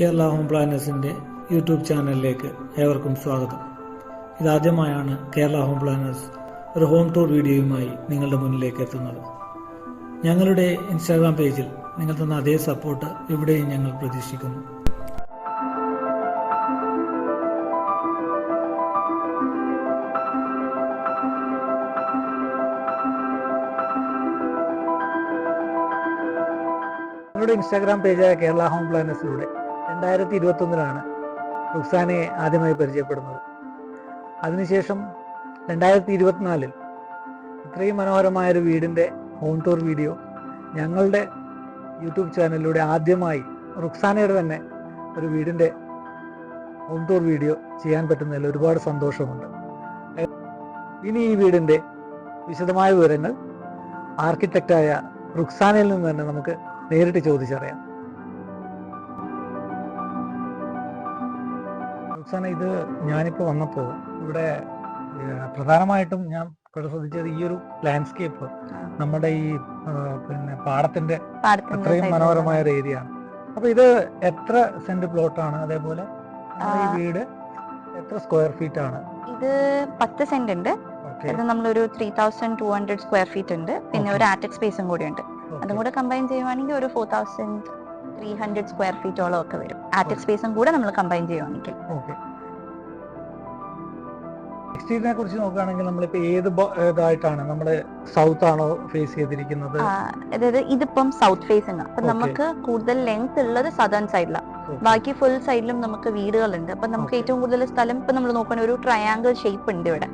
Kerala home പ്ലാനേഴ്സിന്റെ YouTube ചാനലിലേക്ക് ഏവർക്കും സ്വാഗതം. ഇതാദ്യമായാണ് കേരള ഹോം പ്ലാനേഴ്സ് ഒരു ഹോം ടൂർ വീഡിയോയുമായി നിങ്ങളുടെ മുന്നിലേക്ക് എത്തുന്നത്. ഞങ്ങളുടെ ഇൻസ്റ്റാഗ്രാം പേജിൽ നിങ്ങൾ തന്ന അതേ സപ്പോർട്ട് ഇവിടെയും ഞങ്ങൾ പ്രതീക്ഷിക്കുന്നു. ഞങ്ങളുടെ ഇൻസ്റ്റാഗ്രാം പേജായ കേരള ഹോം പ്ലാനേഴ്സിലൂടെ രണ്ടായിരത്തി ഇരുപത്തൊന്നിലാണ് റുക്സാനെ ആദ്യമായി പരിചയപ്പെടുന്നത്. അതിനുശേഷം രണ്ടായിരത്തി ഇരുപത്തിനാലിൽ ഇത്രയും മനോഹരമായൊരു വീടിന്റെ ഹോം ടൂർ വീഡിയോ ഞങ്ങളുടെ യൂട്യൂബ് ചാനലിലൂടെ ആദ്യമായി റുക്സാനയുടെ തന്നെ ഒരു വീടിന്റെ ഹോം ടൂർ വീഡിയോ ചെയ്യാൻ പറ്റുന്നതിൽ ഒരുപാട് സന്തോഷമുണ്ട്. ഇനി ഈ വീടിന്റെ വിശദമായ വിവരങ്ങൾ ആർക്കിടെക്റ്റായ റുക്സാനയിൽ നിന്ന് തന്നെ നമുക്ക് നേരിട്ട് ചോദിച്ചറിയാം. റുക്സാന ഇത് ഞാനിപ്പോൾ വന്നപ്പോൾ ഇവിടെ പ്രധാനമായിട്ടും ഞാൻ ശ്രദ്ധിച്ചത് ഈ ഒരു ലാൻഡ്സ്കേപ്പ് നമ്മുടെ ഈ പിന്നെ പാടത്തിന്റെ അത്രയും മനോഹരമായ ഒരു ഏരിയ ആണ്. അപ്പൊ ഇത് എത്ര സെന്റ് പ്ലോട്ടാണ് അതേപോലെ ഈ വീട് എത്ര സ്ക്വയർ ഫീറ്റ് ആണ്? ഇത് പത്ത് സെന്റ് ഉണ്ട്. ഇത് നമ്മളൊരു three thousand two hundred square feet ഉണ്ട്. പിന്നെ ഒരു ആറ്റക് സ്പേസും കൂടി ഉണ്ട്. അതും കൂടെ കമ്പൈൻ ചെയ്യുവാണെങ്കിൽ ഒരു four thousand three hundred square ഫീറ്റോളം ഒക്കെ വരും. ആറ്റിക് സ്പേസും കൂടെ നമ്മൾ കമ്പൈൻ ചെയ്യുവാണെങ്കിൽ. എക്സ്റ്റീരിയറിനെ കുറിച്ച് നോക്കുകയാണെങ്കിൽ നമ്മളിപ്പോ ഏത് ഇതായിട്ടാണ് നമ്മുടെ സൗത്ത് ആണോ ഫേസ് ചെയ്തിരിക്കുന്നത്? അതായത് ഇതിപ്പം സൗത്ത് ഫേസിംഗ് അപ്പൊ. നമുക്ക് കൂടുതൽ ലെങ്ത് ഉള്ളത് സദേൺ സൈഡിലാണ് ബാക്കി ഫുൾ സൈഡിലും നമുക്ക് വീടുകളുണ്ട്. അപ്പൊ നമുക്ക് ഏറ്റവും കൂടുതൽ സ്ഥലം ഇപ്പൊ നമ്മൾ നോക്കുന്ന ഒരു ട്രയാങ്കിൾ ഷേപ്പ് ഉണ്ട് ഇവിടെ.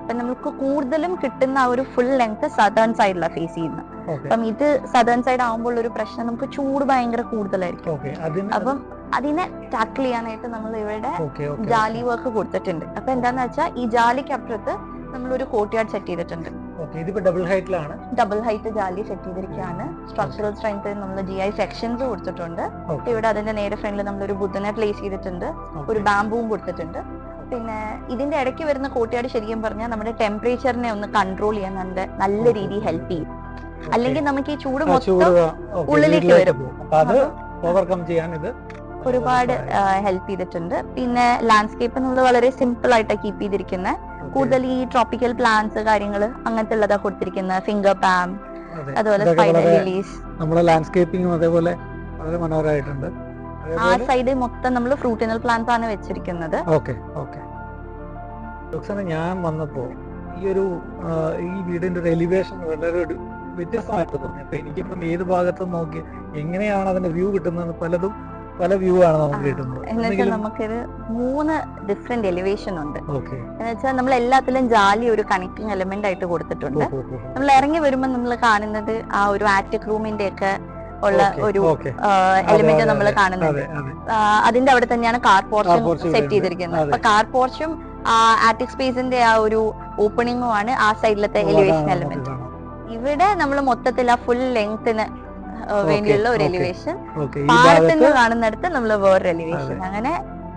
അപ്പൊ നമുക്ക് കൂടുതലും കിട്ടുന്ന ആ ഒരു ഫുൾ ലെങ്ത് സദേൺ സൈഡിലാണ് ഫേസ് ചെയ്യുന്നത്. അപ്പം ഇത് സദേൺ സൈഡ് ആവുമ്പോൾ ഒരു പ്രശ്നം നമുക്ക് ചൂട് ഭയങ്കര കൂടുതലായിരിക്കും. അപ്പം അതിനെ ടാക്കിൾ ചെയ്യാനായിട്ട് നമ്മൾ ഇവിടെ ജാലി വർക്ക് കൊടുത്തിട്ടുണ്ട്. അപ്പൊ എന്താന്ന് വെച്ചാൽ ഈ ജാലിക്ക് അപ്പുറത്ത് നമ്മൾ ഒരു കോട്ടിയാട് സെറ്റ് ചെയ്തിട്ടുണ്ട് ഡബിൾ ഹൈറ്റിലാണ് ഡബിൾ ഹൈറ്റ് ജാലി സെറ്റ് ചെയ്തിരിക്കുകയാണ്. സ്ട്രക്ചറൽ സ്ട്രെങ്ത് നമ്മൾ ജി ഐ സെക്ഷൻസ് കൊടുത്തിട്ടുണ്ട്. ഇവിടെ അതിന്റെ നേരെ ഫ്രണ്ടിൽ നമ്മൾ ഒരു ബുദ്ധനെ പ്ലേസ് ചെയ്തിട്ടുണ്ട്. ഒരു ബാമ്പുവും കൊടുത്തിട്ടുണ്ട്. പിന്നെ ഇതിന്റെ ഇടയ്ക്ക് വരുന്ന കോട്ടിയാട് ശരിക്കും പറഞ്ഞാൽ നമ്മുടെ ടെമ്പറേച്ചറിനെ ഒന്ന് കൺട്രോൾ ചെയ്യാൻ നല്ല രീതിയിൽ ഹെൽപ്പ് ചെയ്യും. അല്ലെങ്കിൽ നമുക്ക് ഈ ചൂട് മൊത്തം ഉള്ളിലേക്ക് വരും. അത് ഓവർകം ചെയ്യാൻ ഇത് ഒരുപാട് ഹെൽപ്പ് ചെയ്തിട്ടുണ്ട്. പിന്നെ ലാൻഡ്സ്കേപ്പ് എന്നുള്ളത് വളരെ സിമ്പിൾ ആയിട്ടാണ് കീപ്പ് ചെയ്തിരിക്കുന്നത് Okay. കൂടുതൽ ഈ ട്രോപ്പിക്കൽ പ്ലാന്റ്സ് കാര്യങ്ങൾ അങ്ങനത്തെ ഉള്ളതാ കൊടുത്തിരിക്കുന്നത് ഫിംഗർ പാം അതുപോലെ സ്പൈഡർ ലിലീസ് നമ്മുടെ ലാൻഡ്സ്കേപ്പിംഗും അതേപോലെ വളരെ മനോഹരമായിട്ടുണ്ട് ആ സൈഡ് മൊത്തം നമ്മൾ ഫ്രൂട്ടിനൽ പ്ലാന്റ്സ് ആണ് വെച്ചിരിക്കുന്നത്. Okay okay. ഞാൻ വന്നപ്പോ ഈ ഒരു ഈ വീടിന്റെ ഒരു എലിവേഷൻ വളരെ ഒരു വ്യത്യസ്തമായിട്ട് തോന്നി അപ്പൊ എനിക്കിപ്പം ഏത് ഭാഗത്ത് നോക്കി എങ്ങനെയാണ് അതിന്റെ വ്യൂ കിട്ടുന്നത് പലതും പല വ്യൂ ആണ് നമുക്ക് കിട്ടുന്നത്. എന്നുവെച്ചാൽ നമുക്കൊരു മൂന്ന് ഡിഫറെന്റ് എലിവേഷൻ ഉണ്ട്. എന്നുവെച്ചാൽ എന്ന് വെച്ചാൽ നമ്മൾ എല്ലാത്തിലും ജാലി ഒരു കണക്ടിങ് എലമെന്റ് ആയിട്ട് കൊടുത്തിട്ടുണ്ട്. നമ്മൾ ഇറങ്ങി വരുമ്പോൾ നമ്മൾ കാണുന്നത് ആ ഒരു ആറ്റിക് റൂമിന്റെ ഒക്കെ ഉള്ള ഒരു എലമെന്റ് നമ്മൾ കാണുന്നത്. അതെ അതെ. അതിന്റെ അവിടെ തന്നെയാണ് കാർ പോർച്ചും സെറ്റ് ചെയ്തിരിക്കുന്നത്. അപ്പൊ കാർ പോർച്ചും ആറ്റിക് സ്പേസിന്റെ ആ ഒരു ഓപ്പണിംഗും ആണ് ആ സൈഡിലത്തെ എലിവേഷൻ എലമെന്റ്. ഇവിടെ നമ്മൾ മൊത്തത്തിൽ ആ ഫുൾ ലെങ്ത്തിന് വേണ്ടിയുള്ള ഒരു എലിവേഷൻ പാടത്ത് നിന്ന് കാണുന്നിടത്ത് നമ്മൾ വേറൊരു എലിവേഷൻ അങ്ങനെ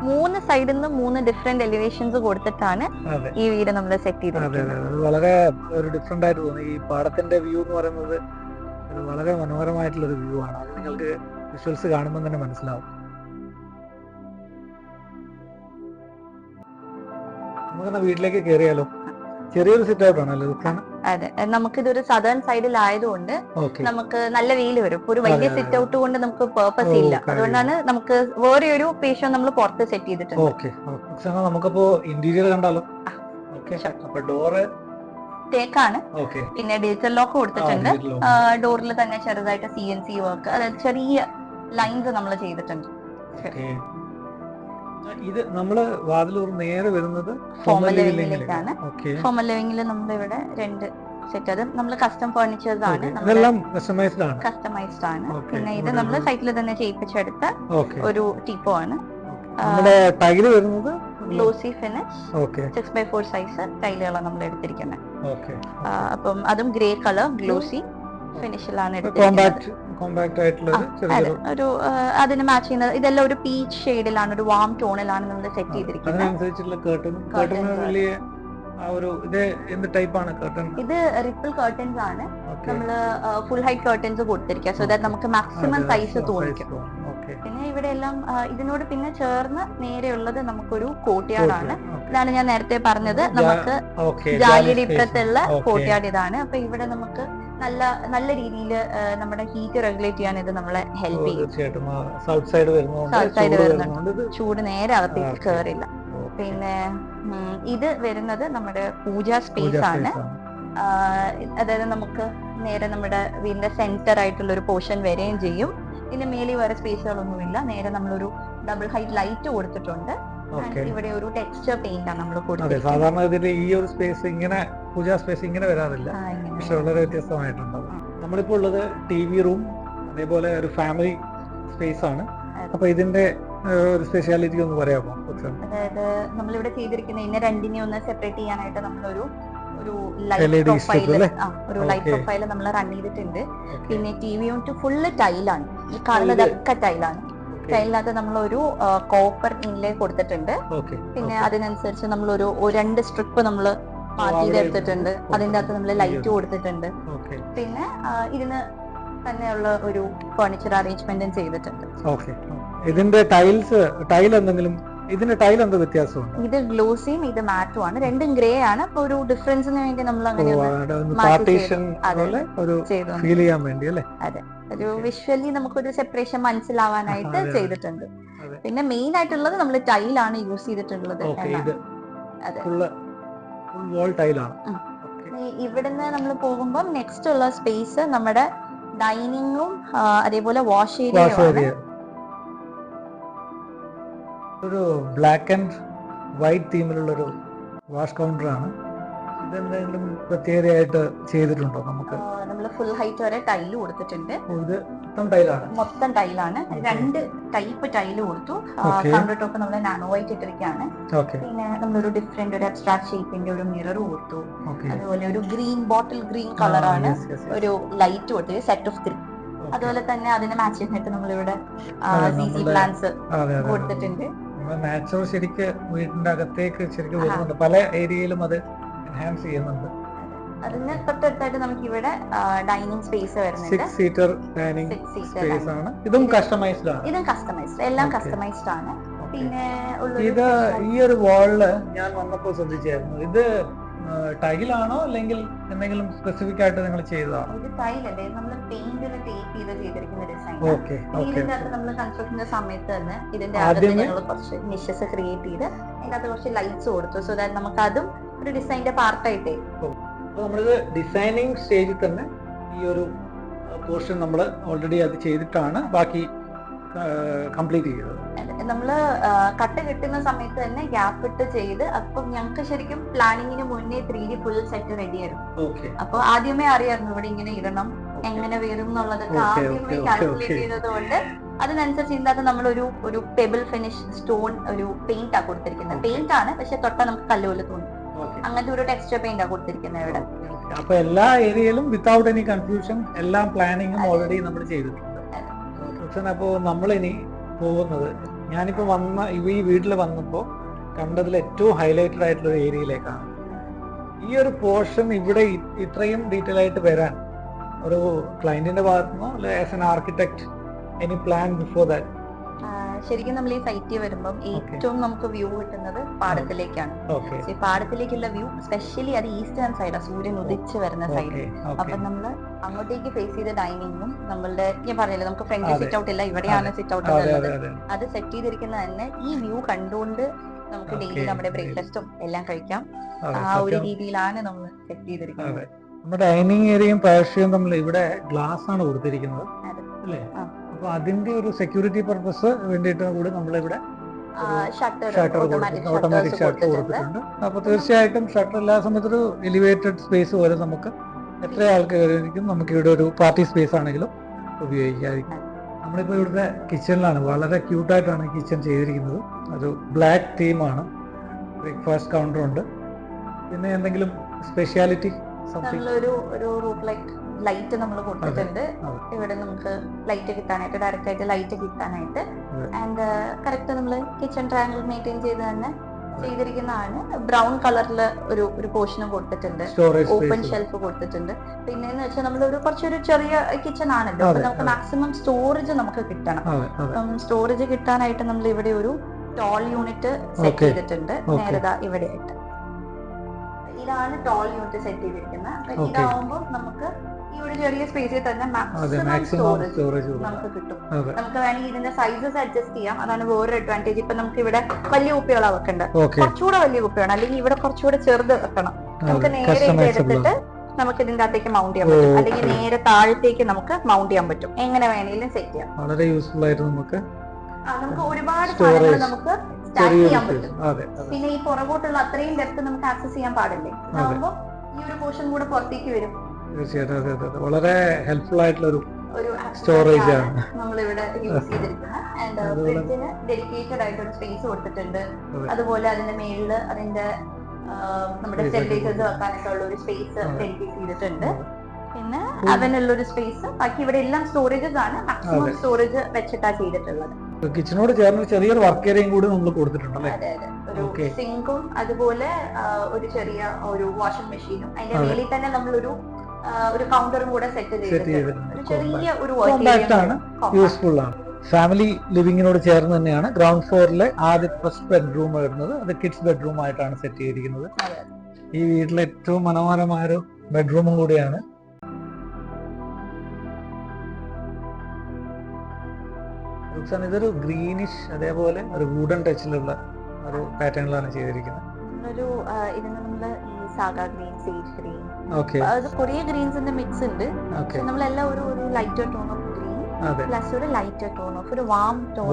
മൂന്ന് സൈഡിൽ നിന്ന് മൂന്ന് ഡിഫറെന്റ് എലിവേഷൻസ് കൊടുത്തിട്ടാണ് ഈ വീട് നമ്മൾ സെറ്റ് ചെയ്തിരിക്കുന്നത്. വളരെ ഒരു ഡിഫറെന്റ് ആയിട്ട് തോന്നി. ഈ പാടത്തിന്റെ വ്യൂ എന്ന് പറയുന്നത് വളരെ മനോഹരമായിട്ടുള്ള ഒരു വ്യൂ ആണ്. അത് നിങ്ങൾക്ക് വിഷ്വൽസ് കാണുമ്പോൾ തന്നെ മനസ്സിലാവും. നമുക്കെന്നാ വീട്ടിലേക്ക് കയറിയാലോ ചെറിയൊരു സിറ്റ് ഔട്ട് ആണല്ലോ അതെ. നമുക്കിതൊരു സദേൺ സൈഡിൽ ആയതുകൊണ്ട് നമുക്ക് നല്ല വെയിൽ വരും. ഒരു വലിയ സിറ്റ് ഔട്ട് കൊണ്ട് നമുക്ക് പേർപ്പസ് ഇല്ല. അതുകൊണ്ടാണ് നമുക്ക് വേറെ ഒരു പേഷ്യം നമ്മൾ പുറത്ത് സെറ്റ് ചെയ്തിട്ടുണ്ട്. നമുക്കപ്പോ ഇന്റീരിയർ കണ്ടാലോ? ഡോറ് തേക്കാണ് പിന്നെ ഡിജിറ്റൽ ലോക്ക് കൊടുത്തിട്ടുണ്ട്. ഡോറിൽ തന്നെ ചെറുതായിട്ട് സി എൻ സി വർക്ക് അതായത് ചെറിയ ലൈൻസ് നമ്മൾ ചെയ്തിട്ടുണ്ട്. ഇത് നമ്മൾ വാതിലൂർ നേരെ വരുന്നത് ഫോമൽ ലിവിംഗിലേക്കാണ് ഫോമൽ ലിവിംഗിൽ നമ്മൾ ഇവിടെ രണ്ട് സെറ്റ് അത് നമ്മൾ കസ്റ്റം ഫർണിച്ചേഴ്സ് ആണ്. നമ്മൾ കസ്റ്റമൈസ്ഡ് ആണ്. കസ്റ്റമൈസ്ഡ് ആണ്. പിന്നെ ഇത് നമ്മൾ സൈറ്റിൽ തന്നെ ചെയ്യിപ്പിച്ചെടുത്ത ഒരു ടീപ്പോ ആണ്. ടൈൽ വരുന്നത്? Glossy finish six by four size ടൈലുകളാണ് നമ്മൾ എടുത്തിരിക്കുന്നത് അപ്പം അതും ഗ്രേ കളർ ഗ്ലോസി ഫിനിഷിലാണ് എടുത്തിരിക്കുന്നത്. കോമ്പാക്ട് ആയിട്ടുള്ള ഒരു അതിന് മാച്ച് ചെയ്യുന്നത് ഇതെല്ലാം ഒരു പീച്ച് ഷെയ്ഡിലാണ് ഒരു വാം ടോണിലാണ് നമ്മൾ സെറ്റ് ചെയ്തിരിക്കുന്നത്. അതിനനുസരിച്ചുള്ള കേട്ടനും Curtains വലിയ ഒരു ഇത് എന്ത് ടൈപ്പാണ് കേട്ടൺ ഇത് റിപ്പിൾ കർട്ടൻസ് ആണ്. നമ്മൾ ഫുൾ ഹൈറ്റ് കർട്ടൻസ് കൊടുത്തിരിക്കുക. സോ ദാറ്റ് നമുക്ക് മാക്സിമം സൈസ് തോന്നിക്കും. പിന്നെ ഇവിടെ എല്ലാം ഇതിനോട് പിന്നെ ചേർന്ന് നേരെയുള്ളത് നമുക്കൊരു കോട്ടയാടാണ് ഇതാണ് ഞാൻ നേരത്തെ പറഞ്ഞത്. നമുക്ക് ജാലിയുടെ ഇപ്പുറത്തുള്ള Okay. കോട്ടയാട് ഇതാണ്. അപ്പൊ ഇവിടെ നമുക്ക് നല്ല നല്ല രീതിയിൽ നമ്മുടെ ഹീറ്റ് റെഗുലേറ്റ് ചെയ്യാൻ ഇത് നമ്മളെ ഹെൽപ്പ് ചെയ്യും. സൗത്ത് സൈഡ് ചൂട് വരുന്നുണ്ട്. ചൂട് നേരെ അകത്തേക്ക്. കയറില്ല പിന്നെ ഇത് വരുന്നത് നമ്മുടെ പൂജാ സ്പേസ് ആണ്. അതായത് നമുക്ക് നേരെ നമ്മുടെ വീടിന്റെ സെന്റർ ആയിട്ടുള്ള ഒരു പോർഷൻ വരികയും ചെയ്യും. ഇതിന് മേലെ വേറെ സ്പേസുകളൊന്നുമില്ല നേരെ നമ്മളൊരു ഡബിൾ ഹൈറ്റ് ലൈറ്റ് കൊടുത്തിട്ടുണ്ട്. ഇവിടെ ഒരു ടെക്സ്ചർ പെയിന്റ് ആണ് നമ്മൾ കൊടുത്തത് സാധാരണ ഈ ഒരു സ്പേസ് ഇങ്ങനെ പൂജാ സ്പേസ് ഇങ്ങനെ വരാറില്ല. പക്ഷെ വളരെ വ്യത്യസ്തമായിട്ടുണ്ട് നമ്മളിപ്പോ നമ്മളിപ്പോൾ ഉള്ളത് ടി വി റൂം അതേപോലെ ഒരു ഫാമിലി സ്പേസ് ആണ്. അപ്പൊ ഇതിന്റെ ഒരു സ്പെഷ്യാലിറ്റി ഒന്ന് പറയാമോ അതായത് നമ്മളിവിടെ ചെയ്തിരിക്കുന്ന ഇന്ന രണ്ടിനെ ഒന്ന് സെപ്പറേറ്റ് ചെയ്യാനായിട്ട് നമ്മളൊരു ഒരു ലൈറ്റ് പ്രൊഫൈൽ? ആ ഒരു ലൈറ്റ് പ്രൊഫൈൽ നമ്മൾ റൺ ചെയ്തിട്ടുണ്ട്. പിന്നെ ടി വി യൂണിറ്റ് ഫുള്ള് ടൈലാണ് ഈ കാണുന്നതൊക്കെ ടൈലാണ് Okay. നമ്മൾ ഒരു കോപ്പർ ഇൻലേ കൊടുത്തിട്ടുണ്ട്. പിന്നെ അതിനനുസരിച്ച് നമ്മൾ ഒരു രണ്ട് സ്ട്രിപ്പ് നമ്മൾ മാറ്റി അതിന്റെ അതിന്റെ അകത്ത് നമ്മൾ ലൈറ്റ് കൊടുത്തിട്ടുണ്ട്. പിന്നെ ഇതിന് തന്നെയുള്ള ഒരു ഫർണിച്ചർ അറേഞ്ച്മെന്റും ചെയ്തിട്ടുണ്ട്. ഇതിന്റെ ടൈൽസ് ടൈൽ എന്തെങ്കിലും ഇതിന്റെ ടൈൽ എന്താ വ്യത്യാസമാണ് ഇത് ഗ്ലോസിയും ഇത് മാറ്റും ആണ്. രണ്ടും ഗ്രേ ആണ്. അപ്പൊ ഒരു ഡിഫറൻസിന് വേണ്ടി നമ്മൾ അങ്ങനെ പാർട്ടീഷൻ ഒരു ഫീൽ ചെയ്യാൻ വേണ്ടി അല്ലേ? ഒരു വിഷ്വലി നമുക്കൊരു സെപ്പറേഷൻ മനസ്സിലാവാനായിട്ട്. ചെയ്തിട്ടുണ്ട്. പിന്നെ മെയിൻ ആയിട്ടുള്ളത് നമ്മൾ ടൈലാണ് യൂസ് ചെയ്തിട്ടുള്ളത്. ഇവിടുന്ന് നമ്മൾ പോകുമ്പോൾ നെക്സ്റ്റ് ഉള്ള സ്പേസ് നമ്മുടെ ഡൈനിങ്ങും അതേപോലെ വാഷ് ഏരിയ ഒരു ബ്ലാക്ക് ആൻഡ് വൈറ്റ് തീമിലുള്ള ഒരു വാഷ് കൗണ്ടർ ആണ്. ഇതെന്തെങ്കിലും പ്രത്യേകതയായിട്ട് ചെയ്തിട്ടുണ്ടോ നമുക്ക്? ഫുൾ ഹൈറ്റ് വരെ ടൈൽ കൊടുത്തിട്ടുണ്ട്. മൊത്തം ടൈലാണ് രണ്ട് ടൈപ്പ് ടൈൽ കൊടുത്തു. കൗണ്ടർ ടോപ്പ് നമ്മൾ നാനോ വൈറ്റ് ഇട്ടിരിക്കുകയാണ്. പിന്നെ നമ്മളൊരു ഡിഫറെന്റ് ഒരു അബ്സ്ട്രാക്ട് ഷേപ്പിന്റെ ഒരു മിറർ കൊടുത്തു. അതുപോലെ ഒരു ഗ്രീൻ ബോട്ടിൽ ഗ്രീൻ കളറാണ്. ഒരു ലൈറ്റ് കൊടുത്തത് സെറ്റ് ഓഫ് ത്രീ. അതുപോലെ തന്നെ അതിന് മാച്ച് ചെയ്യാനായിട്ട് നമ്മളിവിടെ പ്ലാന്റ്സ് കൊടുത്തിട്ടുണ്ട്. നാച്ചുറൽ ശരിക്ക് വീടിന്റെ അകത്തേക്ക് ശരിക്കും വരുന്നുണ്ട്. പല ഏരിയയിലും അത് എൻഹാൻസ് ചെയ്യുന്നുണ്ട്. അതിന് തൊട്ടടുത്തായിട്ട് നമുക്ക് ഇവിടെ ഡൈനിങ് സ്പേസ് വരുന്നുണ്ട് സിക്സ് സീറ്റർ ഡൈനിങ് സ്പേസ് ആണ്. ഇതും കസ്റ്റമൈസ്ഡ് ആണ്. ഇതും കസ്റ്റമൈസ്ഡ് എല്ലാം കസ്റ്റമൈസ്ഡ് ആണ്. പിന്നെ ഇത് ഈ ഒരു വാളിൽ ഞാൻ വന്നപ്പോൾ ശ്രദ്ധിച്ചായിരുന്നു. ഇത് ടൈലാണോ അല്ലെങ്കിൽ എന്തെങ്കിലും സ്പെസിഫിക് ആയിട്ട് നിങ്ങൾ ചെയ്തതാണോ? ഇത് ടൈലല്ലേ നമ്മൾ പെയിന്റിൽ ടേപ്പ് ചെയ്ത് ചെയ്തിരിക്കുന്ന ഡിസൈൻ ഓക്കെ ഓക്കെ ഇതിന്റെ അകത്ത് നമ്മൾ കൺസ്ട്രക്ഷന്റെ സമയത്ത് തന്നെ ഇതിന്റെ അകത്ത് ഞങ്ങൾ കുറച്ച് നിഷസ് ക്രിയേറ്റ് ചെയ്ത് അതിന്റെ അകത്ത് കുറച്ച് ലൈറ്റ്സ് കൊടുത്തു. സോ ദാറ്റ് നമുക്ക് അതും ഒരു ഡിസൈനിന്റെ പാർട്ടായിട്ടേ അപ്പോൾ നമ്മളിത് ഡിസൈനിങ് സ്റ്റേജിൽ തന്നെ ഈ ഒരു പോർഷൻ നമ്മൾ ഓൾറെഡി അത് ചെയ്തിട്ടാണ് ബാക്കി കംപ്ലീറ്റ് ചെയ്തത്. നമ്മൾ കട്ട് കിട്ടുന്ന സമയത്ത് തന്നെ ഗ്യാപ്പ് ഇട്ട് ചെയ്ത് അപ്പം ഞങ്ങൾക്ക് ശരിക്കും പ്ലാനിങ്ങിന് മുന്നേ three D full set ready ആയിരുന്നു. അപ്പൊ ആദ്യമേ അറിയായിരുന്നു ഇവിടെ ഇങ്ങനെ ഇടണം എങ്ങനെ വരും എന്നുള്ളതൊക്കെ ആദ്യമേ കാൽക്കുലേറ്റ് ചെയ്തതുകൊണ്ട് ചെയ്തത് കൊണ്ട് അതിനനുസരിച്ച് ഇന്നത്തെ നമ്മൾ ഒരു ഒരു ടേബിൾ ഫിനിഷ് സ്റ്റോൺ ഒരു പെയിന്റ് ആ കൊടുത്തിരിക്കുന്നത്. പെയിന്റ് ആണ് പക്ഷെ തൊട്ടാ നമുക്ക് കല്ലുപോലെ തോന്നും. അങ്ങനത്തെ ഒരു ടെക്സ്ചർ പെയിന്റ് ആ കൊടുത്തിരിക്കുന്നത് ഇവിടെ. അപ്പൊ എല്ലാ ഏരിയയിലും വിത്തൗട്ട് എനി കൺഫ്യൂഷൻ എല്ലാ പ്ലാനിങ്ങും ഓൾറെഡി നമ്മൾ ചെയ്തിട്ടുണ്ട്. അപ്പോ അപ്പോൾ നമ്മളിനി പോകുന്നത് ഞാനിപ്പോൾ വന്ന ഈ വീട്ടിൽ വന്നപ്പോൾ കണ്ടതിൽ ഏറ്റവും ഹൈലൈറ്റഡ് ആയിട്ടുള്ള ഒരു ഏരിയയിലേക്കാണ്. ഈ ഒരു പോർഷൻ ഇവിടെ ഇത്രയും ഡീറ്റെയിൽ ആയിട്ട് വരാൻ ഒരു ക്ലയന്റിന്റെ ഭാഗത്തു നിന്നോ അല്ലെ as an architect any plan before that ശരിക്കും നമ്മൾ ഈ സൈറ്റിൽ വരുമ്പം ഏറ്റവും നമുക്ക് വ്യൂ കിട്ടുന്നത് പാടത്തിലേക്കാണ്. ഈ പാടത്തിലേക്കുള്ള വ്യൂ സ്പെഷ്യലി അത് ഈസ്റ്റേൺ സൈഡാണ് സൂര്യൻ ഉദിച്ച് വരുന്ന സൈഡ് അപ്പൊ നമ്മൾ അങ്ങോട്ടേക്ക് ഫേസ് ചെയ്ത ഡൈനിങ്ങും നമ്മളുടെ ഞാൻ പറഞ്ഞില്ലേ നമുക്ക് ഫ്രണ്ട്. സിറ്റ് ഔട്ട് ഇല്ല ഇവിടെയാണ് സിറ്റ് ഔട്ട് ഉള്ളത്. അതെ സെറ്റ് ചെയ്തിരിക്കുന്ന തന്നെ ഈ വ്യൂ കണ്ടുകൊണ്ട് നമുക്ക് ഡെയിലി നമ്മുടെ ബ്രേക്ക്ഫാസ്റ്റും എല്ലാം കഴിക്കാം. ആ ഒരു. രീതിയിലാണ് നമ്മൾ സെറ്റ് ചെയ്തിരിക്കുന്നത്. നമ്മുടെ ഡൈനിങ് ഏരിയയും പേർഷ്യയും തമ്മിൽ ഇവിടെ ഗ്ലാസ് ആണ് കൊടുത്തിരിക്കുന്നത് അല്ലേ. അപ്പൊ അതിന്റെ ഒരു സെക്യൂരിറ്റി പർപ്പസ് വേണ്ടിയിട്ട് കൂടി നമ്മളിവിടെ ഷട്ടർ ഓട്ടോമാറ്റിക് ഷട്ടർ കൊടുത്തിട്ടുണ്ട്. അപ്പൊ തീർച്ചയായിട്ടും ഷട്ടർ എല്ലാ സമയത്തൊരു ഒരു എലിവേറ്റഡ് സ്പേസ് പോലെ നമുക്ക് എത്ര ആൾക്ക് കയറിയിരിക്കും നമുക്ക് ഇവിടെ ഒരു പാർട്ടി സ്പേസ് ആണെങ്കിലും ഉപയോഗിക്കാതിരിക്കും. നമ്മളിപ്പോൾ ഇവിടുത്തെ കിച്ചണിലാണ് വളരെ ക്യൂട്ടായിട്ടാണ് കിച്ചൺ ചെയ്തിരിക്കുന്നത്. ഒരു ബ്ലാക്ക് തീമാണ് ബ്രേക്ക്ഫാസ്റ്റ് കൗണ്ടർ ഉണ്ട്. പിന്നെ എന്തെങ്കിലും സ്പെഷ്യാലിറ്റി ഒരു റൂട്ട് ലൈറ്റ് ലൈറ്റ് നമ്മൾ കൊടുത്തിട്ടുണ്ട്. ഇവിടെ നമുക്ക് ലൈറ്റ് കിട്ടാനായിട്ട് ഡയറക്റ്റ് ആയിട്ട് ലൈറ്റ് കിട്ടാനായിട്ട്. ആൻഡ് കറക്റ്റ് നമ്മൾ കിച്ചൺ ട്രയാങ്കിൾ മെയിന്റെയിൻ ചെയ്ത് തന്നെ ചെയ്തിരിക്കുന്നതാണ്. ബ്രൗൺ കളറിൽ ഒരു ഒരു പോർഷനും കൊടുത്തിട്ടുണ്ട്. ഓപ്പൺ ഷെൽഫ് കൊടുത്തിട്ടുണ്ട്. പിന്നെ എന്ന് വെച്ചാൽ നമ്മൾ ഒരു കുറച്ചൊരു ചെറിയ കിച്ചൺ ആണല്ലോ. അപ്പൊ നമുക്ക് മാക്സിമം സ്റ്റോറേജ് നമുക്ക് കിട്ടണം. അപ്പം സ്റ്റോറേജ് കിട്ടാനായിട്ട് നമ്മൾ ഇവിടെ ഒരു ടോൾ യൂണിറ്റ് സെറ്റ് ചെയ്തിട്ടുണ്ട്. നേരത ഇവിടെ ആയിട്ട് ഇതാണ് ടോൾ യൂണിറ്റ് സെറ്റ് ചെയ്തിരിക്കുന്നത്. ഇതാവുമ്പോൾ നമുക്ക് ഈ ഒരു ചെറിയ സ്പേസിൽ തന്നെ മാക്സിമം സ്റ്റോറേജ് നമുക്ക് കിട്ടും. നമുക്ക് വേണമെങ്കിൽ ഇതിന്റെ സൈസസ് അഡ്ജസ്റ്റ് ചെയ്യാം. അതാണ് വേറൊരു അഡ്വാന്റേജ് ഇപ്പൊ നമുക്ക് ഇവിടെ വലിയ വെക്കേണ്ടത് കുറച്ചുകൂടെ വലിയ കുപ്പിയാണ് അല്ലെങ്കിൽ ഇവിടെ കുറച്ചുകൂടെ ചെറുത് വെക്കണം. നമുക്ക് നേരെ ഇത് എടുത്തിട്ട് നമുക്ക് ഇതിന്റെ അകത്തേക്ക് മൗണ്ട് ചെയ്യാൻ പറ്റും. അല്ലെങ്കിൽ നേരെ താഴത്തേക്ക് നമുക്ക് മൗണ്ട് ചെയ്യാൻ പറ്റും. എങ്ങനെ വേണമെങ്കിലും സെറ്റ് ചെയ്യാം. വളരെ യൂസ്ഫുൾ ആയിട്ട് നമുക്ക് നമുക്ക് ഒരുപാട്. സാധനങ്ങൾ നമുക്ക് സ്റ്റാക്ക് ചെയ്യാൻ പറ്റും. പിന്നെ ഈ പുറകോട്ടുള്ള അത്രയും ഡെപ്ത് നമുക്ക് ആക്സസ് ചെയ്യാൻ പാടില്ലേ? അതാകുമ്പോൾ ഈ ഒരു പോർഷൻ കൂടെ പുറത്തേക്ക് വരും. തീർച്ചയായിട്ടും അതെ അതെ വളരെ ഹെൽപ്ഫുൾ ആയിട്ടുള്ള ഒരു സ്റ്റോറേജ് ആണ്. നമ്മളിവിടെ യൂസ് ചെയ്തിരിക്കുന്നത് ആൻഡ് ഫ്രിഡ്ജിന് ഡെഡിക്കേറ്റഡ് ആയിട്ട് ഒരു സ്പേസ് കൊടുത്തിട്ടുണ്ട്. അതുപോലെ അതിന്റെ മേളിൽ അതിന്റെ നമ്മുടെ സ്റ്റെബിലൈസേഴ്സ് വെക്കാനൊക്കെ ഉള്ള ഒരു സ്പേസ് ഡെഡിക്കേറ്റ് ചെയ്തിട്ടുണ്ട്. പിന്നെ. ഒരു സ്പേസ് ബാക്കി ഇവിടെ എല്ലാം സ്റ്റോറേജസ് ആണ്. മാക്സിമം. സ്റ്റോറേജ് വെച്ചിട്ടാ ചെയ്തിട്ടുള്ളത്. കിച്ചനോട് ചേർന്ന് ചെറിയൊരു വർക്ക് ഏരിയയും കൂടി നമ്മൾ കൊടുത്തിട്ടുണ്ടല്ലേ? അതെ അതെ. ഒരു സിങ്കും അതുപോലെ ഒരു ചെറിയ ഒരു വാഷിംഗ് മെഷീനും അതിന്റെ അതെ. മേളിൽ തന്നെ നമ്മളൊരു ഒരു കൗണ്ടറും കൂടെ സെറ്റ് ചെയ്തിട്ട് ചെയ്തിട്ടുണ്ട് ചെറിയ ഒരു ആണ്. യൂസ്ഫുൾ ആണ്. ഫാമിലി ലിവിങ്ങിനോട് ചേർന്ന് തന്നെയാണ്. ഗ്രൗണ്ട് ഫ്ലോറിലെ ആദ്യ ഫസ്റ്റ് ബെഡ്റൂം വരുന്നത് അത് കിഡ്സ് ബെഡ്റൂം ആയിട്ടാണ് സെറ്റ് ചെയ്തിരിക്കുന്നത്. ഈ വീട്ടിലെ ഏറ്റവും മനോഹരമായ ഒരു ബെഡ്റൂമും കൂടിയാണ്. ഇതൊരു ഗ്രീനിഷ് അതേപോലെ ഒരു വുഡൻ ടച്ചിലുള്ള ഒരു പാറ്റേണിലാണ് ചെയ്തിരിക്കുന്നത്. സാഗ ഗ്രീൻ സേജ് ഗ്രീൻ അത് കുറേ ഗ്രീൻസിന്റെ മിക്സ് ഉണ്ട്. നമ്മളെല്ലാം ഒരു ഒരു lighter tone of green plus ഒരു ലൈറ്റർ ടോൺ ഓഫ് ഒരു വാം ടോൺ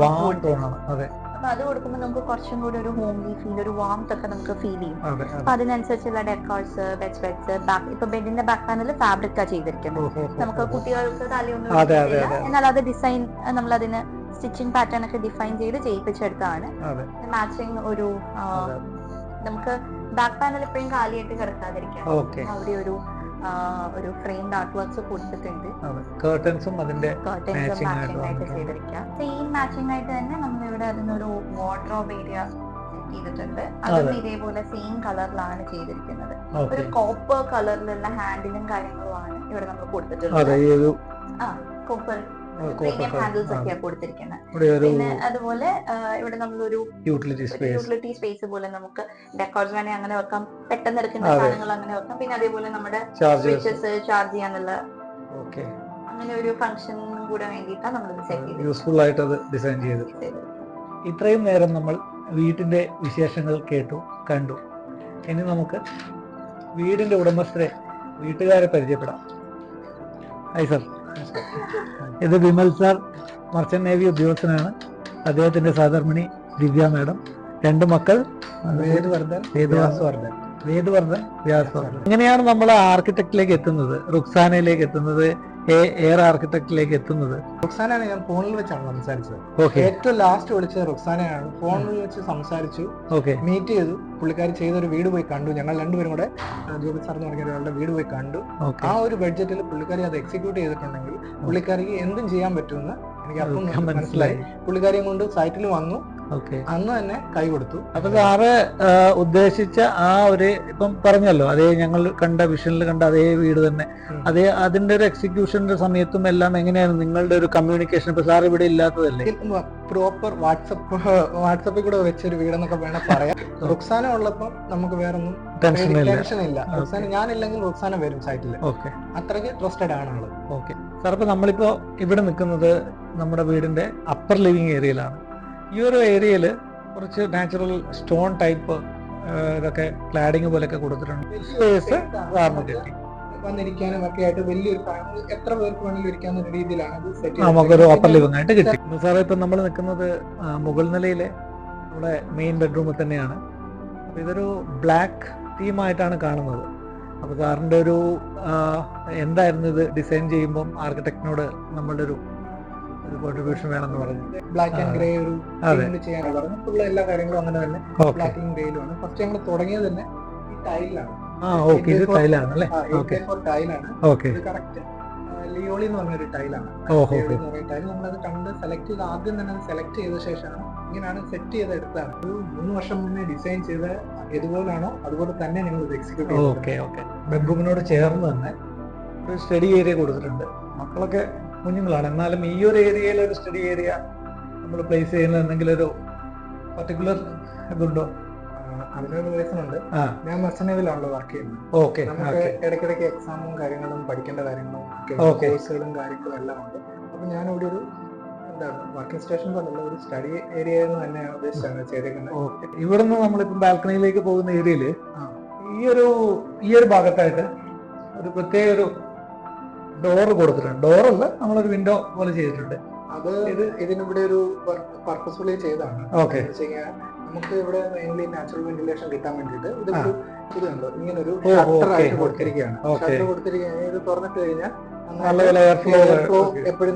അപ്പൊ അത് കൊടുക്കുമ്പോൾ നമുക്ക് കുറച്ചും കൂടി ഒരു ഹോംലി ഫീൽ ഒരു വാംത്ത് ഒക്കെ നമുക്ക് ഫീൽ ചെയ്യും. അപ്പൊ അതിനനുസരിച്ചുള്ള ഡെക്കോർസ് ബെഡ് ബെഡ്സ് ഇപ്പൊ ബെഡിന്റെ ബാക്ക് പാനൽ ഫാബ്രിക്കാ ചെയ്തിരിക്കുന്നത് നമുക്ക് കുട്ടികൾക്ക് തലയൊന്നും. എന്നാൽ അത് ഡിസൈൻ നമ്മൾ അതിന് സ്റ്റിച്ചിങ് പാറ്റേൺ ഒക്കെ ഡിഫൈൻ ചെയ്ത് ചെയ്യിപ്പിച്ചെടുത്താണ് മാച്ചിങ് ഒരു നമുക്ക് ബാക്ക് പാനൽ എപ്പോഴും കാലിയായിട്ട് കിടക്കാതിരിക്കാം. അവിടെ ഒരു ഒരു ഫ്രെയിംഡ് ആർട്ട് വർക്ക്സ് കൊടുത്തിട്ടുണ്ട് കേർട്ടൻസും അതിന്റെ മാച്ചിങ് ആയിട്ട് വന്നിട്ടുണ്ട്. സെയിം മാച്ചിങ് ആയിട്ട് തന്നെ നമ്മൾ ഇവിടെ അതിനൊരു വാർഡ്രോബ് ഏരിയ ചെയ്തിട്ടുണ്ട്. അതും. ഇതേപോലെ സെയിം കളറിലാണ് ചെയ്തിരിക്കുന്നത്. ഒരു കോപ്പർ കളറിലുള്ള ഹാൻഡിലും കാര്യങ്ങളുമാണ് ഇവിടെ നമ്മൾ കൊടുത്തിട്ടുള്ളത്. ആ കോപ്പർ പ്രീമിയം ഹാൻഡിൽസ് ഒക്കെയാണ് കൊടുത്തിരിക്കുന്നത് പിന്നെ അതുപോലെ ഇവിടെ നമ്മളൊരു യൂട്ടിലിറ്റി സ്പേസ് യൂട്ടിലിറ്റി സ്പേസ് പോലെ നമുക്ക് ഡെക്കോർസ് വേണേ അങ്ങനെ വെക്കാം. പെട്ടെന്ന് എടുക്കുന്ന സാധനങ്ങൾ അങ്ങനെ വെക്കാം. പിന്നെ അതേപോലെ നമ്മുടെ സ്വിച്ചസ് ചാർജ് ചെയ്യാനുള്ള ഓക്കെ അങ്ങനെ ഒരു ഫംഗ്ഷൻ കൂടെ വേണ്ടിയിട്ടാണ് നമ്മൾ ഡിസൈൻ യൂസ്ഫുൾ ആയിട്ട് അത് ഡിസൈൻ ചെയ്ത്. ഇത്രയും നേരം നമ്മൾ വീട്ടിന്റെ വിശേഷങ്ങൾ കേട്ടു കണ്ടു. ഇനി നമുക്ക് വീടിന്റെ ഉടമസ്ഥരെ വീട്ടുകാരെ പരിചയപ്പെടാം. ഹായ് സർ ഇത് വിമൽ സാർ മർച്ചന്റ് നേവി ഉദ്യോഗസ്ഥനാണ്. അദ്ദേഹത്തിന്റെ സഹധർമ്മിണി ദിവ്യ മാഡം. രണ്ട് മക്കൾ വേദവർദ്ധൻ വേദവർദ്ധൻ വേദവർദ്ധൻ വ്യാസവർദ്ധൻ. ഇങ്ങനെയാണ് നമ്മൾ ആർക്കിടെക്റ്റിലേക്ക് എത്തുന്നത് റുക്സാനയിലേക്ക് എത്തുന്നത്. എയർ ആർക്കിടെക്റ്റിലേക്ക് എത്തുന്നത്. റുക്സാനാണ് ഞാൻ ഫോണിൽ വെച്ചാണ് സംസാരിച്ചത്. ഓക്കെ. ഏറ്റവും ലാസ്റ്റ് വിളിച്ചത് റുക്സാനയാണ് ഫോണിൽ വെച്ച് സംസാരിച്ചു. ഓക്കെ. മീറ്റ് ചെയ്തു. പുള്ളിക്കാരി ചെയ്തൊരു വീട് പോയി കണ്ടു. ഞങ്ങൾ രണ്ടുപേരും കൂടെ ജോബി സാർ എന്ന് പറഞ്ഞ ഒരാളുടെ വീട് പോയി കണ്ടു. ആ ഒരു ബഡ്ജറ്റിൽ പുള്ളിക്കാരി അത് എക്സിക്യൂട്ട് ചെയ്തിട്ടുണ്ടെങ്കിൽ പുള്ളിക്കാരിക്ക് എന്തും ചെയ്യാൻ പറ്റുമെന്ന് എനിക്ക് അപ്പം മനസ്സിലായി. പുള്ളിക്കാരിയും കൊണ്ട് സൈറ്റിൽ വന്നു. അന്ന് തന്നെ കൈ കൊടുത്തു. അപ്പൊ സാറ് ഉദ്ദേശിച്ച ആ ഒരു ഇപ്പം പറഞ്ഞല്ലോ അതേ ഞങ്ങൾ കണ്ട വിഷനിൽ കണ്ട അതേ വീട് തന്നെ. അതേ അതിന്റെ ഒരു എക്സിക്യൂഷന്റെ സമയത്തും എല്ലാം എങ്ങനെയാണ് നിങ്ങളുടെ ഒരു കമ്മ്യൂണിക്കേഷൻ ഇപ്പൊ സാർ ഇവിടെ ഇല്ലാത്തതല്ലേ? പ്രോപ്പർ വാട്സപ്പ് വാട്സപ്പിൽ കൂടെ വെച്ചൊരു വീടെന്നൊക്കെ വേണം പറയാം. റുക്സാന ഉള്ളപ്പോൾ നമുക്ക് വേറൊന്നും ടെൻഷൻ ഇല്ല. റുക്സാന ഞാനില്ലെങ്കിൽ റുക്സാന വരും സൈറ്റിൽ ഓക്കെ. അത്രയ്ക്ക് ട്രസ്റ്റഡ് ആണ് ആൾ ഓക്കെ. സാർ ഇപ്പൊ നമ്മളിപ്പോ ഇവിടെ നിൽക്കുന്നത് നമ്മുടെ വീടിന്റെ അപ്പർ ലിവിങ് ഏരിയയിലാണ് ഈ ഒരു ഏരിയയിൽ കുറച്ച് നാച്ചുറൽ സ്റ്റോൺ ടൈപ്പ് ഇതൊക്കെ ക്ലാഡിങ് പോലെയൊക്കെ കൊടുത്തിട്ടുണ്ട്. സ്പേസ് സാറിന് കിട്ടി വന്നിരിക്കാനും ഒക്കെ ആയിട്ട് വലിയൊരു എത്ര പേർക്ക് വേണമെങ്കിലും ഇരിക്കാവുന്ന രീതിയിലാണ് നമുക്കൊരു ഓപ്പൺ ലിവിംഗ് ആയിട്ട് കിട്ടി. സാറേ ഇപ്പം നമ്മൾ നിൽക്കുന്നത് മുകൾ നിലയിലെ നമ്മുടെ മെയിൻ ബെഡ്റൂമിൽ തന്നെയാണ്. അപ്പോൾ ഇതൊരു ബ്ലാക്ക് തീമായിട്ടാണ് കാണുന്നത്. അപ്പോൾ സാറിന്റെ ഒരു എന്തായിരുന്നു ഇത് ഡിസൈൻ ചെയ്യുമ്പം ആർക്കിടെക്റ്റിനോട് നമ്മളുടെ ഒരു ഒരു കോൺട്രിബ്യൂഷൻ വേണമെന്ന് പറഞ്ഞു. ബ്ലാക്ക് ആൻഡ് ഗ്രേ ഒരു ചെയ്യാനാണ് പറഞ്ഞു ഫുള്ള് എല്ലാ കാര്യങ്ങളും അങ്ങനെ തന്നെ. ബ്ലാക്ക് ആൻഡ് ഗ്രേയിലുമാണ് ഫസ്റ്റ് ഞങ്ങൾ തുടങ്ങിയത് തന്നെ ഈ ടൈലാണ്. ആ ഓക്കെ ഇത് ടൈലാണ് അല്ലേ? ഓക്കെ ടൈലാണ്. ഓക്കെ കറക്റ്റ് ലിയോളി എന്ന് പറഞ്ഞൊരു ടൈലാണ്. ലിയോളി എന്ന് പറയുന്ന ടൈൽ നമ്മളത് കണ്ട് സെലക്ട് ചെയ്ത് ആദ്യം തന്നെ സെലക്ട് ചെയ്ത ശേഷമാണ് ഇങ്ങനെയാണ് സെറ്റ് ചെയ്ത് എടുത്തതാണ് ഒരു മൂന്ന് വർഷം മുന്നേ ഡിസൈൻ ചെയ്ത ഇതുപോലാണോ? അതുപോലെ തന്നെ ഞങ്ങൾ ഇത് എക്സിക്യൂട്ട് ചെയ്തു ഓക്കെ ഓക്കെ ബെഡ്റൂമിനോട് ചേർന്ന് തന്നെ ഒരു സ്റ്റഡി ഏരിയ കൊടുത്തിട്ടുണ്ട്. മക്കളൊക്കെ കുഞ്ഞുങ്ങളാണ്. എന്നാലും ഈ ഒരു ഏരിയയിൽ ഒരു സ്റ്റഡി ഏരിയ നമ്മൾ പ്ലേസ് ചെയ്യുന്ന എന്തെങ്കിലും ഒരു പർട്ടിക്കുലർ ഇതുണ്ടോ? അതിനൊരു റീസൺ ഉണ്ട്. ഞാൻ മെർസനേവിലാണല്ലോ വർക്ക് ചെയ്യുന്നത്. ഓക്കെ നമുക്ക് ഇടയ്ക്കിടയ്ക്ക് എക്സാമും കാര്യങ്ങളും പഠിക്കേണ്ട കാര്യങ്ങളും. കോഴ്സുകളും കാര്യങ്ങളും എല്ലാം ഉണ്ട്. അപ്പൊ ഞാനിവിടെ ഒരു എന്താണ് വർക്കിംഗ് സ്റ്റേഷൻ പോലുള്ള ഒരു സ്റ്റഡി ഏരിയ എന്ന് തന്നെ ഉദ്ദേശിച്ചാണ് ചെയ്തേക്കുന്നത്. ഇവിടുന്ന് നമ്മളിപ്പം ബാൽക്കണിയിലേക്ക് പോകുന്ന ഏരിയയിൽ ഈയൊരു ഈ ഒരു ഈ ഒരു ഭാഗത്തായിട്ട് ഒരു പ്രത്യേക ഒരു ഡോറ് കൊടുത്തിട്ടുണ്ട്. ഡോർ ഡോറല്ല നമ്മളൊരു വിൻഡോ പോലെ ചെയ്തിട്ടുണ്ട്. അത് ഇത് ഇതിനിവിടെ ഒരു പർപ്പസ്ഫുള്ളി ചെയ്തതാണ്. ഓക്കെ നമുക്ക് ഇവിടെ മെയിൻലി നാച്ചുറൽ വെന്റിലേഷൻ കിട്ടാൻ വേണ്ടിയിട്ട് ഇത് ഇതുണ്ട് ഇങ്ങനെ ഒരു ഷട്ടർ ആയിട്ട് കൊടുത്തിരിക്കുകയാണ്. ഷട്ടർ കൊടുത്തിരിക്കുകയാണ്. ഇത് തുറന്നിട്ട് കഴിഞ്ഞാൽ നല്ല ഫ്ലോ എപ്പോഴും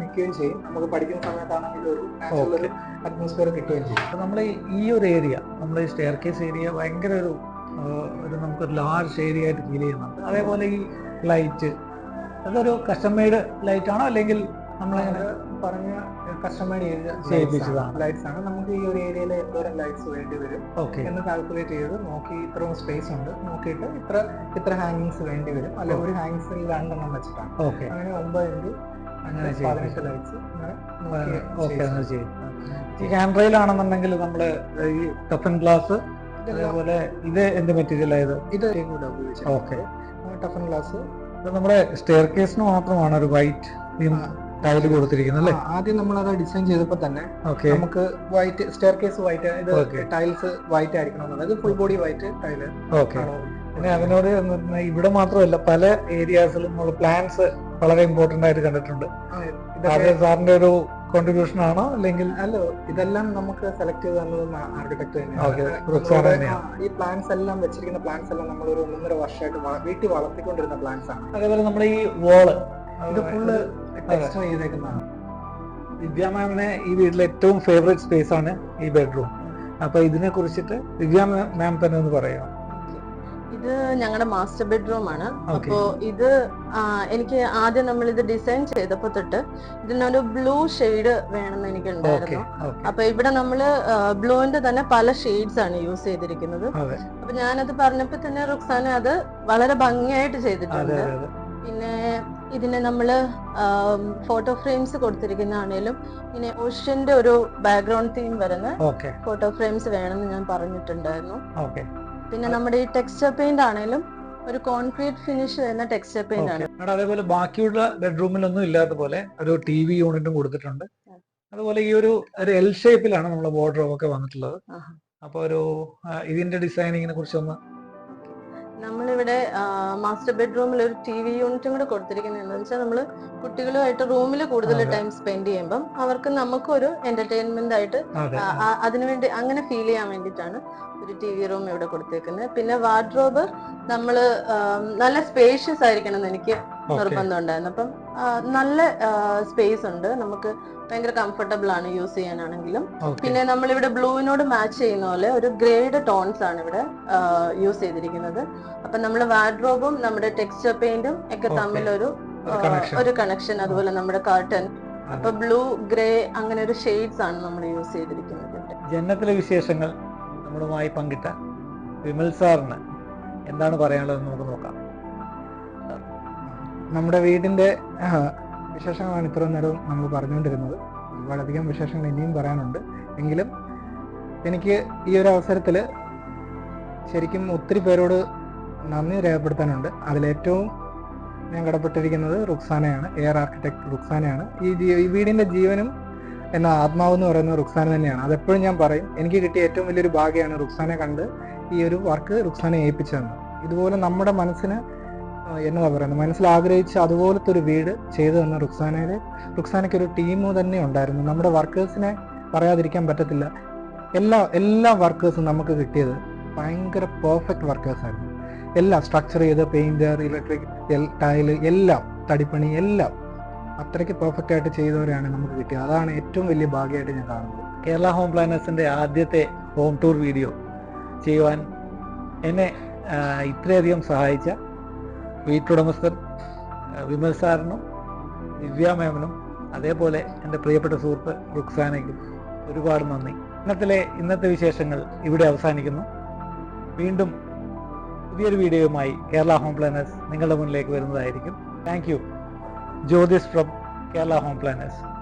നിൽക്കുകയും ചെയ്യും. നമുക്ക് പഠിക്കുന്ന സമയത്താണെങ്കിൽ ഒരു നാച്ചുറൽ ഒരു അറ്റ്മോസ്ഫിയർ കിട്ടുകയും ചെയ്യും. നമ്മൾ ഈ ഒരു ഏരിയ നമ്മൾ ഈ സ്റ്റെയർ കേസ് ഏരിയ ഭയങ്കര ഒരു നമുക്ക് ഒരു നമുക്കൊരു ലാർജ് ഏരിയ ആയിട്ട് ഫീൽ ചെയ്യുന്നുണ്ട്. അതേപോലെ ഈ ലൈറ്റ് അതൊരു കസ്റ്റം മെയ്ഡ് ലൈറ്റ് ആണോ? അല്ലെങ്കിൽ നമ്മളങ്ങനെ പറഞ്ഞ കസ്റ്റമൈഡ് ചെയ്യിപ്പിച്ചതാണ്. ലൈറ്റ്സ് ആണ്. നമുക്ക് ഈ ഒരു ഏരിയയിൽ എന്തോരം ലൈറ്റ്സ് വേണ്ടി വരും ഓക്കെ എന്ന് കാൽക്കുലേറ്റ് ചെയ്ത് നോക്കി ഇത്രയും സ്പേസ് ഉണ്ട്. നോക്കിയിട്ട് ഇത്ര ഇത്ര ഹാങ്ങിങ്സ് വേണ്ടി വരും. അല്ല ഒരു ഹാങ്ങിങ്സിൽ രണ്ടെണ്ണം വെച്ചിട്ടാണ്. ഓക്കെ അങ്ങനെ ഒമ്പത് ഇന്റു അങ്ങനെ പതിനെട്ട് ലൈറ്റ്സ് അങ്ങനെ ചെയ്യും ഈ ഹാൻഡ് റെയിലാണെന്നുണ്ടെങ്കിൽ നമ്മൾ ഈ ടഫൻ ഗ്ലാസ് അതേപോലെ ഇത് എന്ത് മെറ്റീരിയൽ ആയത് ഇത്? കൂടെ ഓക്കെ ടഫൻ ഗ്ലാസ് നമ്മുടെ സ്റ്റെയർ കേസിന് മാത്രമാണ് ഒരു വൈറ്റ് ടൈൽ കൊടുത്തിരിക്കുന്നത് അല്ലേ? ആദ്യം നമ്മൾ അത് ഡിസൈൻ ചെയ്തപ്പോൾ തന്നെ ഓക്കെ നമുക്ക് വൈറ്റ് സ്റ്റെയർ കേസ് വൈറ്റ് ഇത് ടൈൽസ് വൈറ്റ് ആയിരിക്കണം എന്നുള്ളത്. Full body white tile okay പിന്നെ അതിനോട് ഇവിടെ മാത്രമല്ല പല ഏരിയാസിലും നമ്മൾ പ്ലാൻസ് വളരെ ഇമ്പോർട്ടന്റ് ആയിട്ട് കണ്ടിട്ടുണ്ട്. അത് സാറിന്റെ ഒരു കോൺട്രിബ്യൂഷൻ ആണോ? അല്ലെങ്കിൽ അല്ല ഇതെല്ലാം നമുക്ക് സെലക്ട് ചെയ്ത് തന്നത് ആർക്കിടെക്ട് തന്നെയാണ്. ഈ പ്ലാൻസ് എല്ലാം വെച്ചിരിക്കുന്ന പ്ലാൻസ് എല്ലാം നമ്മൾ ഒരു ഒന്നര വർഷമായിട്ട് വീട്ടിൽ വളർത്തിക്കൊണ്ടിരുന്ന പ്ലാൻസ് ആണ്. അതേപോലെ നമ്മുടെ ഈ വോൾ ഇത് ഫുള്ള് ടെക്സ്റ്റർ ചെയ്തേക്കുന്നതാണ്. ദിവ്യ മാമിന് ഈ വീട്ടിലെ ഏറ്റവും ഫേവറേറ്റ് സ്പേസ് ആണ് ഈ ബെഡ്റൂം അപ്പൊ ഇതിനെ കുറിച്ചിട്ട് ദിവ്യ മാം തന്നെ ഒന്ന് പറയാം ഇത് ഞങ്ങളുടെ മാസ്റ്റർ ബെഡ്റൂം ആണ്. അപ്പോ ഇത് എനിക്ക് ആദ്യം നമ്മൾ ഇത് ഡിസൈൻ ചെയ്തപ്പോ തൊട്ട് ഇതിനൊരു ബ്ലൂ ഷെയ്ഡ് വേണമെന്ന് എനിക്ക് ഉണ്ടായിരുന്നു അപ്പൊ ഇവിടെ നമ്മൾ ബ്ലൂവിന്റെ തന്നെ പല ഷെയ്ഡ്സ് ആണ് യൂസ് ചെയ്തിരിക്കുന്നത്. അപ്പൊ ഞാനത് പറഞ്ഞപ്പോ തന്നെ റുക്സാന അത് വളരെ ഭംഗിയായിട്ട് ചെയ്തിട്ടുണ്ട്. പിന്നെ ഇതിന് നമ്മൾ ഫോട്ടോ ഫ്രെയിംസ് കൊടുത്തിരിക്കുന്നതാണേലും പിന്നെ ഓഷ്യന്റെ ഒരു ബാക്ക്ഗ്രൗണ്ട് തീം വരുന്ന ഫോട്ടോ ഫ്രെയിംസ് വേണമെന്ന് ഞാൻ പറഞ്ഞിട്ടുണ്ടായിരുന്നു. പിന്നെ നമ്മുടെ ഈ ടെക്സ്ചർ പെയിന്റ് ആണെങ്കിലും ഒരു കോൺക്രീറ്റ് ഫിനിഷ് വരുന്ന ടെക്സ്ചർ പെയിന്റ് ആണ്. മാഡം അതേപോലെ ബാക്കിയുള്ള ബെഡ്റൂമിലൊന്നും ഇല്ലാത്ത പോലെ ഒരു ടി വി യൂണിറ്റും കൊടുത്തിട്ടുണ്ട്. അതുപോലെ ഈ ഒരു ഒരു എൽ ഷേപ്പിലാണ് നമ്മുടെ ബോർഡർ ഒക്കെ വന്നിട്ടുള്ളത്. അപ്പൊ ഒരു ഇതിന്റെ ഡിസൈനിങ്ങിനെ കുറിച്ചൊന്ന് നമ്മളിവിടെ മാസ്റ്റർ ബെഡ്റൂമിൽ ഒരു ടി വി യൂണിറ്റും കൂടെ കൊടുത്തിരിക്കുന്നത് എന്താണെന്ന് വെച്ചാൽ നമ്മൾ കുട്ടികളുമായിട്ട് റൂമിൽ കൂടുതൽ ടൈം സ്പെൻഡ് ചെയ്യുമ്പം അവർക്ക് നമുക്കൊരു എന്റർടൈൻമെന്റ് ആയിട്ട് അതിനുവേണ്ടി അങ്ങനെ ഫീൽ ചെയ്യാൻ വേണ്ടിയിട്ടാണ് ഒരു ടി വി റൂം ഇവിടെ കൊടുത്തേക്കുന്നത്. പിന്നെ വാർഡ്രോബ് നമ്മൾ നല്ല സ്പേഷ്യസ് ആയിരിക്കണം എന്ന് എനിക്ക് നിർബന്ധം ഉണ്ടായിരുന്നു അപ്പം നല്ല സ്പേസ് ഉണ്ട്. നമുക്ക് ഭയങ്കര കംഫർട്ടബിൾ ആണ് യൂസ് ചെയ്യാനാണെങ്കിലും. പിന്നെ നമ്മൾ ഇവിടെ ബ്ലൂവിനോട് മാച്ച് ചെയ്യുന്ന പോലെ ഒരു ഗ്രേഡ് ടോൺസ് ആണ് ഇവിടെ യൂസ് ചെയ്തിരിക്കുന്നത്. അപ്പൊ നമ്മൾ വാർഡ്രോബും നമ്മുടെ ടെക്സ്ചർ പെയിന്റും ഒക്കെ തമ്മിൽ തമ്മിലൊരു ഒരു ഒരു കണക്ഷൻ അതുപോലെ നമ്മുടെ കാർട്ടൺ അപ്പൊ ബ്ലൂ ഗ്രേ അങ്ങനെ ഒരു ഷെയ്ഡ്സ് ആണ് നമ്മൾ യൂസ് ചെയ്തിരിക്കുന്നത് ജനത്തിലെ ജന്നത്തിലെ വിശേഷങ്ങൾ നമ്മളുമായി പങ്കിട്ട വിമൽ സാറിന് എന്താണ് പറയാനുള്ളത് നമുക്ക് നോക്കാം. നമ്മുടെ വീടിന്റെ വിശേഷങ്ങളാണ് ഇത്രയും നേരം നമ്മൾ പറഞ്ഞുകൊണ്ടിരുന്നത്. ഒരുപാടധികം വിശേഷങ്ങൾ ഇനിയും പറയാനുണ്ട്. എങ്കിലും എനിക്ക് ഈ ഒരു അവസരത്തിൽ ശരിക്കും ഒത്തിരി പേരോട് നന്ദി രേഖപ്പെടുത്താനുണ്ട്. അതിലേറ്റവും ഞാൻ കടപ്പെട്ടിരിക്കുന്നത് റുക്സാനയാണ്. Air architect റുക്സാനയാണ്. ഈ ഈ വീടിന്റെ ജീവനും എന്ന ആത്മാവ് എന്ന് പറയുന്നത് റുക്സാന തന്നെയാണ്. അതെപ്പോഴും ഞാൻ പറയും എനിക്ക് കിട്ടിയ ഏറ്റവും വലിയൊരു ഭാഗ്യമാണ് റുക്സാനെ കണ്ട് ഈ ഒരു വർക്ക് റുക്സാനെ ഏൽപ്പിച്ചതെന്ന്. ഇതുപോലെ നമ്മുടെ മനസ്സിന് എന്നതാ പറയുന്നത്? മനസ്സിൽ ആഗ്രഹിച്ച് അതുപോലത്തെ ഒരു വീട് ചെയ്തു തന്ന റുക്സാനയിൽ റുക്സാനയ്ക്ക് ഒരു ടീം തന്നെ ഉണ്ടായിരുന്നു. നമ്മുടെ വർക്കേഴ്സിനെ പറയാതിരിക്കാൻ പറ്റത്തില്ല. എല്ലാ എല്ലാ വർക്കേഴ്സും നമുക്ക് കിട്ടിയത് ഭയങ്കര പെർഫെക്റ്റ് വർക്കേഴ്സ് ആയിരുന്നു. എല്ലാം സ്ട്രക്ചർ ചെയ്ത് പെയിന്റർ ഇലക്ട്രിക് ടൈൽ എല്ലാം തടിപ്പണി എല്ലാം അത്രയ്ക്ക് പെർഫെക്റ്റ് ആയിട്ട് ചെയ്തവരെയാണ് നമുക്ക് കിട്ടിയത്. അതാണ് ഏറ്റവും വലിയ ഭാഗ്യമായിട്ട് ഞാൻ കാണുന്നത്. കേരള ഹോം പ്ലാനേഴ്സിന്റെ ആദ്യത്തെ ഹോം ടൂർ വീഡിയോ ചെയ്യുവാൻ എന്നെ ഇത്രയധികം സഹായിച്ച വീട്ടുടമസ്ഥൻ വിമൽ സാറിനും ദിവ്യ അതേപോലെ എന്റെ പ്രിയപ്പെട്ട സുഹൃത്ത് റുക്സാനയ്ക്കും ഒരുപാട് നന്ദി. ഇന്നത്തിലെ ഇന്നത്തെ വിശേഷങ്ങൾ ഇവിടെ അവസാനിക്കുന്നു. വീണ്ടും പുതിയൊരു വീഡിയോയുമായി കേരള ഹോം പ്ലാനേഴ്സ് നിങ്ങളുടെ മുന്നിലേക്ക് വരുന്നതായിരിക്കും. Thank you. Jyothis from Kerala home planners.